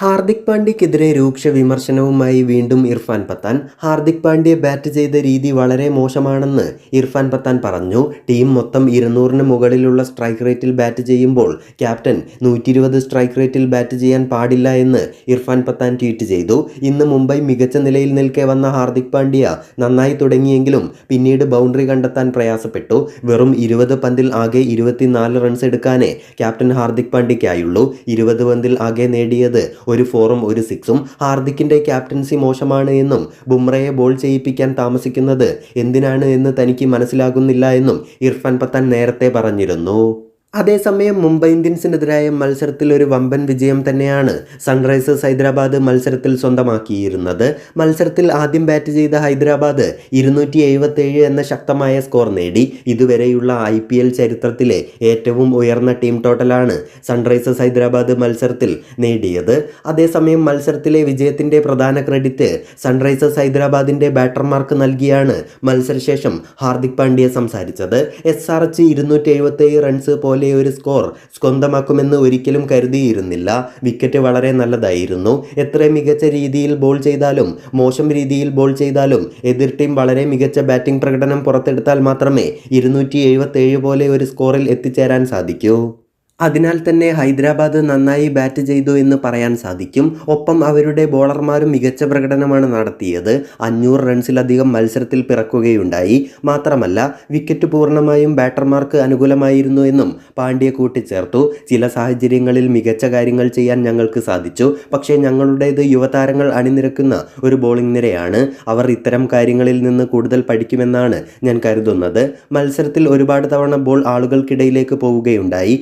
ഹാർദിക് പാണ്ഡ്യക്കെതിരെ രൂക്ഷ വിമർശനവുമായി വീണ്ടും ഇർഫാൻ പത്താൻ. ഹാർദിക് പാണ്ഡ്യ ബാറ്റ് ചെയ്ത രീതി വളരെ മോശമാണെന്ന് ഇർഫാൻ പത്താൻ പറഞ്ഞു. ടീം മൊത്തം ഇരുന്നൂറിന് മുകളിലുള്ള സ്ട്രൈക്ക് റേറ്റിൽ ബാറ്റ് ചെയ്യുമ്പോൾ ക്യാപ്റ്റൻ നൂറ്റി ഇരുപത് സ്ട്രൈക്ക് റേറ്റിൽ ബാറ്റ് ചെയ്യാൻ പാടില്ല എന്ന് ഇർഫാൻ പത്താൻ ട്വീറ്റ് ചെയ്തു. ഇന്ന് മുംബൈ മികച്ച നിലയിൽ നിൽക്കെ വന്ന ഹാർദിക് പാണ്ഡ്യ നന്നായി തുടങ്ങിയെങ്കിലും പിന്നീട് ബൗണ്ടറി കണ്ടെത്താൻ പ്രയാസപ്പെട്ടു. വെറും ഇരുപത് പന്തിൽ ആകെ ഇരുപത്തിനാല് റൺസ് എടുക്കാനേ ക്യാപ്റ്റൻ ഹാർദിക് പാണ്ഡ്യയ്ക്കായുള്ളൂ. ഇരുപത് പന്തിൽ ആകെ നേടിയത് ഒരു ഫോറും ഒരു സിക്സും ഹാർദിക്കിന്റെ ക്യാപ്റ്റൻസി മോശമാണ് എന്നും ബുംറയെ ബോൾ ചെയ്യിപ്പിക്കാൻ താമസിക്കുന്നത് എന്തിനാണ് എന്ന് തനിക്ക് മനസ്സിലാകുന്നില്ല എന്നും ഇർഫാൻ പത്താൻ നേരത്തെ പറഞ്ഞിരുന്നു. അതേസമയം മുംബൈ ഇന്ത്യൻസിനെതിരായ മത്സരത്തിൽ ഒരു വമ്പൻ വിജയം തന്നെയാണ് സൺറൈസേഴ്സ് ഹൈദരാബാദ് മത്സരത്തിൽ സ്വന്തമാക്കിയിരുന്നത്. മത്സരത്തിൽ ആദ്യം ബാറ്റ് ചെയ്ത ഹൈദരാബാദ് ഇരുന്നൂറ്റി എഴുപത്തേഴ് എന്ന ശക്തമായ സ്കോർ നേടി. ഇതുവരെയുള്ള ഐ പി എൽ ചരിത്രത്തിലെ ഏറ്റവും ഉയർന്ന ടീം ടോട്ടലാണ് സൺറൈസേഴ്സ് ഹൈദരാബാദ് മത്സരത്തിൽ നേടിയത്. അതേസമയം മത്സരത്തിലെ വിജയത്തിന്റെ പ്രധാന ക്രെഡിറ്റ് സൺറൈസേഴ്സ് ഹൈദരാബാദിന്റെ ബാറ്റർമാർക്ക് നൽകിയാണ് മത്സരശേഷം ഹാർദിക് പാണ്ഡ്യ സംസാരിച്ചത്. എസ് ആർ എച്ച് ഇരുന്നൂറ്റി എഴുപത്തേഴ് റൺസ് പോലെ ഒരു സ്കോർ സ്വന്തമാക്കുമെന്ന് ഒരിക്കലും കരുതിയിരുന്നില്ല. വിക്കറ്റ് വളരെ നല്ലതായിരുന്നു. എത്ര മികച്ച രീതിയിൽ ബോൾ ചെയ്താലും മോശം രീതിയിൽ ബോൾ ചെയ്താലും എതിർ ടീം വളരെ മികച്ച ബാറ്റിംഗ് പ്രകടനം പുറത്തെടുത്താൽ മാത്രമേ ഇരുന്നൂറ്റി പോലെ ഒരു സ്കോറിൽ എത്തിച്ചേരാൻ സാധിക്കൂ. അതിനാൽ തന്നെ ഹൈദരാബാദ് നന്നായി ബാറ്റ് ചെയ്തു എന്ന് പറയാൻ സാധിക്കും. ഒപ്പം അവരുടെ ബോളർമാരും മികച്ച പ്രകടനമാണ് നടത്തിയത്. അഞ്ഞൂറ് റൺസിലധികം മത്സരത്തിൽ പിറക്കുകയുണ്ടായി. മാത്രമല്ല വിക്കറ്റ് പൂർണമായും ബാറ്റർമാർക്ക് അനുകൂലമായിരുന്നു എന്നും പാണ്ഡ്യ കൂട്ടിച്ചേർത്തു. ചില സാഹചര്യങ്ങളിൽ മികച്ച കാര്യങ്ങൾ ചെയ്യാൻ ഞങ്ങൾക്ക് സാധിച്ചു. പക്ഷേ ഞങ്ങളുടേത് യുവതാരങ്ങൾ അണിനിരക്കുന്ന ഒരു ബോളിംഗ് നിരയാണ്. അവർ ഇത്തരം കാര്യങ്ങളിൽ നിന്ന് കൂടുതൽ പഠിക്കുമെന്നാണ് ഞാൻ കരുതുന്നത്. മത്സരത്തിൽ ഒരുപാട് തവണ ബോൾ ആളുകൾക്കിടയിലേക്ക് പോവുകയുണ്ടായി.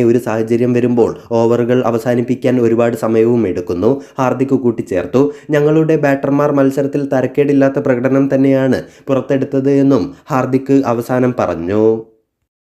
അങ്ങനെ ഒരു സാഹചര്യം വരുമ്പോൾ ഓവറുകൾ അവസാനിപ്പിക്കാൻ ഒരുപാട് സമയവും എടുക്കുന്നു. ഹാർദിക് കൂട്ടിച്ചേർത്തു. ഞങ്ങളുടെ ബാറ്റർമാർ മത്സരത്തിൽ തരക്കേടില്ലാത്ത പ്രകടനം തന്നെയാണ് പുറത്തെടുത്തത് എന്നും ഹാർദിക് അവസാനം പറഞ്ഞു.